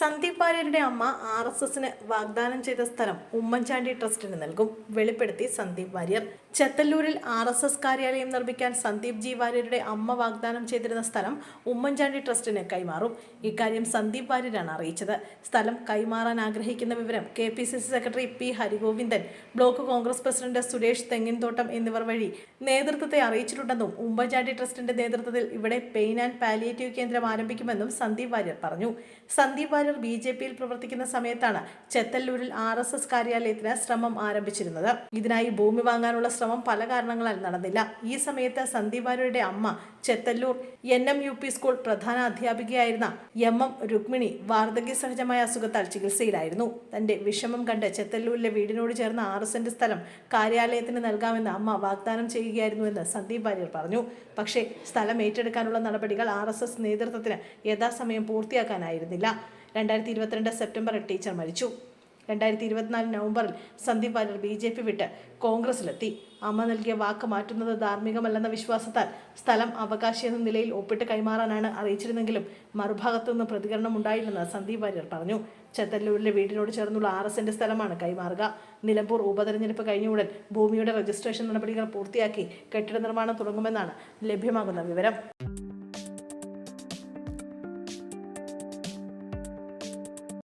സന്ദീപ് വാര്യരുടെ അമ്മ R S എസിന് വാഗ്ദാനം ചെയ്ത സ്ഥലം ഉമ്മൻചാണ്ടി ട്രസ്റ്റിന് നൽകും. വെളിപ്പെടുത്തി സന്ദീപ് വാര്യർ. ചെത്തല്ലൂരിൽ ആർ എസ് എസ് കാര്യാലയം നിർമ്മിക്കാൻ സന്ദീപ് ജി വാര്യരുടെ അമ്മ വാഗ്ദാനം ചെയ്തിരുന്ന സ്ഥലം ഉമ്മൻചാണ്ടി ട്രസ്റ്റിന് കൈമാറും. ഇക്കാര്യം സന്ദീപ് വാര്യരാണ് അറിയിച്ചത്. സ്ഥലം കൈമാറാൻ ആഗ്രഹിക്കുന്ന വിവരം K P C C secretary P Harigovindan block Congress president Suresh Thenginthottam എന്നിവർ വഴി നേതൃത്വത്തെ അറിയിച്ചിട്ടുണ്ടെന്നും ഉമ്മൻചാണ്ടി ട്രസ്റ്റിന്റെ നേതൃത്വത്തിൽ ഇവിടെ പെയിൻ ആൻഡ് പാലിയേറ്റീവ് കേന്ദ്രം ആരംഭിക്കുമെന്നും സന്ദീപ് വാര്യർ പറഞ്ഞു. സന്ദീപ് വാര്യർ ബി ജെ പിയിൽ പ്രവർത്തിക്കുന്ന സമയത്താണ് ചെത്തല്ലൂരിൽ ആർ എസ് എസ് കാര്യാലയത്തിന് ശ്രമം ആരംഭിച്ചിരുന്നത്. ഇതിനായി ഭൂമി വാങ്ങാനുള്ള ശ്രമം പല കാരണങ്ങളാൽ നടന്നില്ല. ഈ സമയത്ത് സന്ദീപ് വാര്യരുടെ അമ്മ Chethallur N M U P school പ്രധാന അധ്യാപികയായിരുന്ന എം എം രുക്മിണി വാർദ്ധക്യ സഹജമായ അസുഖത്താൽ ചികിത്സയിലായിരുന്നു. തന്റെ വിഷമം കണ്ട് ചെത്തല്ലൂരിലെ വീടിനോട് ചേർന്ന ആറ് സെന്റ് സ്ഥലം കാര്യാലയത്തിന് നൽകാമെന്ന് അമ്മ വാഗ്ദാനം ചെയ്യുകയായിരുന്നുവെന്ന് സന്ദീപ് വാര്യർ പറഞ്ഞു. പക്ഷേ സ്ഥലം ഏറ്റെടുക്കാനുള്ള നടപടികൾ ആർ എസ് എസ് നേതൃത്വത്തിന് യഥാസമയം പൂർത്തിയാക്കാനായിരുന്നില്ല. രണ്ടായിരത്തി ഇരുപത്തിരണ്ട് സെപ്റ്റംബറിൽ ടീച്ചർ മരിച്ചു. രണ്ടായിരത്തി ഇരുപത്തിനാല് നവംബറിൽ Sandeep Warrier B J P വിട്ട് കോൺഗ്രസിലെത്തി. അമ്മ നൽകിയ വാക്ക് മാറ്റുന്നത് ധാർമ്മികമല്ലെന്ന വിശ്വാസത്താൽ സ്ഥലം അവകാശി എന്ന നിലയിൽ ഒപ്പിട്ട് കൈമാറാനാണ് അറിയിച്ചിരുന്നെങ്കിലും മറുഭാഗത്തുനിന്ന് പ്രതികരണം ഉണ്ടായില്ലെന്ന് സന്ദീപ് വാര്യർ പറഞ്ഞു. ചെത്തല്ലൂരിലെ വീടിനോട് ചേർന്നുള്ള ആർ എസിന്റെ സ്ഥലമാണ് കൈമാറുക. നിലമ്പൂർ ഉപതെരഞ്ഞെടുപ്പ് കഴിഞ്ഞ ഉടൻ ഭൂമിയുടെ രജിസ്ട്രേഷൻ നടപടികൾ പൂർത്തിയാക്കി കെട്ടിട നിർമ്മാണം തുടങ്ങുമെന്നാണ് ലഭ്യമാകുന്ന വിവരം.